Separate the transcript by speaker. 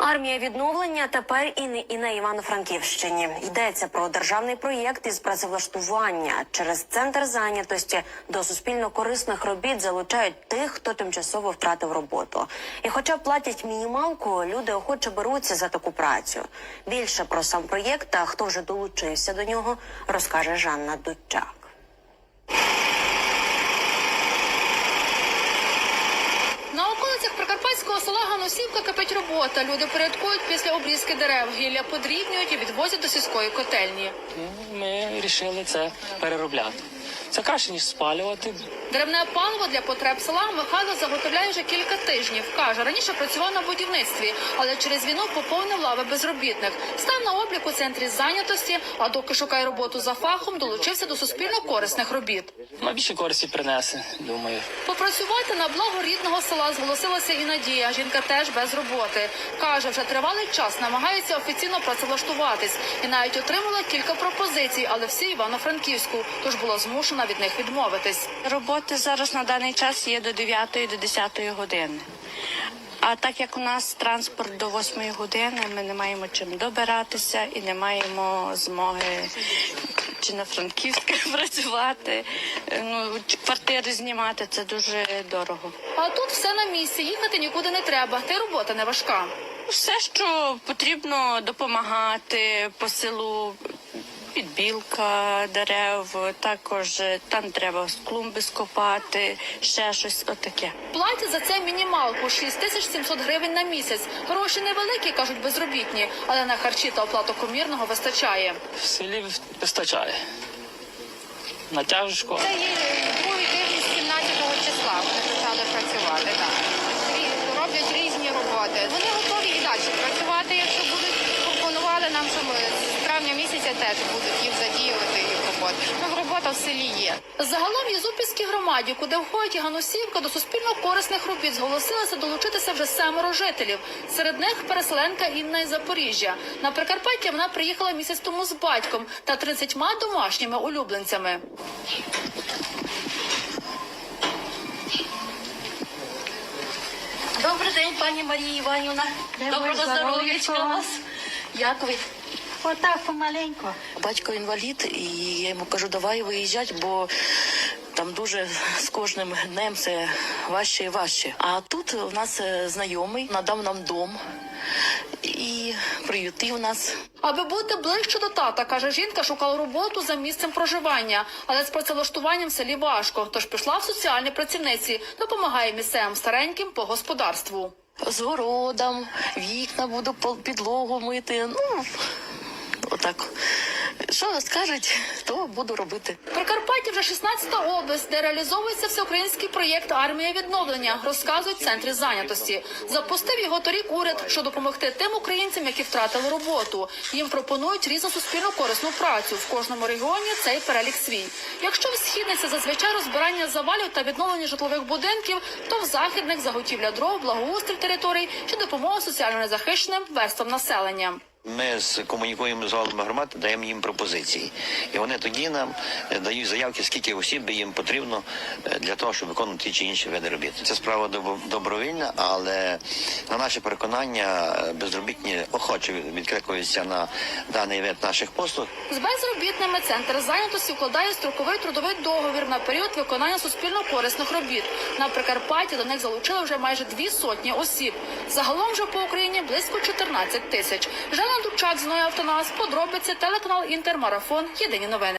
Speaker 1: Армія відновлення тепер і не і на Івано-Франківщині. Йдеться про державний проєкт із працевлаштування. Через центр зайнятості до суспільно корисних робіт залучають тих, хто тимчасово втратив роботу. І, хоча платять мінімалку, люди охоче беруться за таку працю. Більше про сам проєкт та хто вже долучився до нього, розкаже Жанна Дудчак.
Speaker 2: На околицях прикарпатського села Кипить робота. Люди порядкують після обрізки дерев, гілля подрібнюють і відвозять до сільської котельні.
Speaker 3: Ми вирішили це переробляти. Це краще ніж спалювати.
Speaker 2: Деревне паливо для потреб села Михайло заготовляє вже кілька тижнів. Каже, раніше працював на будівництві, але через війну поповнив лави безробітних. Став на облік у центрі зайнятості, а доки шукає роботу за фахом, долучився до суспільно корисних робіт.
Speaker 3: На більше користі принесе, думаю.
Speaker 2: Попрацювати на благо рідного села зголосилася і Надія. Жінка теж без роботи. Каже, вже тривалий час намагається офіційно працевлаштуватись і навіть отримала кілька пропозицій, але всі Івано-Франківську, тож було була змушена від них відмовитись.
Speaker 4: Роботи зараз на даний час є до 9 до 10 години. А так як у нас транспорт до 8 години, ми не маємо чим добиратися і не маємо змоги чи на Франківське працювати, ну, квартири знімати це дуже дорого.
Speaker 2: А тут все на місці, їхати нікуди не треба, та й робота не важка.
Speaker 4: Все, що потрібно допомагати по селу, підбілка дерев, також е, там треба клумби скопати, ще щось отаке.
Speaker 2: Платять за це мінімалку 6700 гривень на місяць. Гроші невеликі, кажуть безробітні, але на харчі та оплату комірного вистачає.
Speaker 3: В селі вистачає. Натяжечко.
Speaker 5: Це є другий тиждень з 17 числа. Вони почали працювати. Так. Роблять різні роботи. Вони готові і далі працювати, якщо будуть пропонували нам, що ми з теж будуть їх задіювати їх роботи. Ну, робота в селі є.
Speaker 2: Загалом в Єзупільській громаді, куди входить і Ганусівка, до суспільно корисних робіт зголосилися долучитися вже семеро жителів. Серед них переселенка Інна із Запоріжжя. На Прикарпаття вона приїхала місяць тому з батьком та 30 домашніми улюбленцями.
Speaker 6: Добрий день, пані Марія Іванівна. Доброго здоров'ячка вас. Як ви?
Speaker 7: Отак помаленько.
Speaker 6: Батько інвалід, і я йому кажу, давай виїжджати, бо там дуже з кожним днем це важче і важче. А тут у нас е, знайомий надав нам дом і приютив нас.
Speaker 2: Аби бути ближче до тата, каже жінка, шукала роботу за місцем проживання, але з працевлаштуванням в селі важко. Тож пішла в соціальні працівниці, допомагає місцевим стареньким по господарству.
Speaker 6: З городом, вікна буду підлогу мити. Ну отак. Що скажуть, то буду робити.
Speaker 2: Прикарпаття вже 16-та область, де реалізовується всеукраїнський проєкт Армія відновлення, розказують в центрі зайнятості. Запустив його торік уряд, щоб допомогти тим українцям, які втратили роботу. Їм пропонують різну суспільно корисну працю. В кожному регіоні цей перелік свій. Якщо в східниці зазвичай розбирання завалів та відновлення житлових будинків, то в західних заготівля дров, благоустрій територій чи допомога соціально незахищеним верствам населення.
Speaker 8: Ми комунікуємо з головами громад, даємо їм пропозиції, і вони тоді нам е, дають заявки, скільки осіб їм потрібно е, для того, щоб виконувати ті чи інші види робіт. Це справа добро- добровільна, але на наше переконання е, безробітні охоче відкликуються на даний вид наших послуг.
Speaker 2: З безробітними центр зайнятості вкладає строковий трудовий договір на період виконання суспільно корисних робіт. На Прикарпатті до них залучили вже майже дві сотні осіб. Загалом вже по Україні близько 14 тисяч. Жанна Дучак, Зноя Автонас, подробиці, телеканал Інтермарафон. Єдині новини.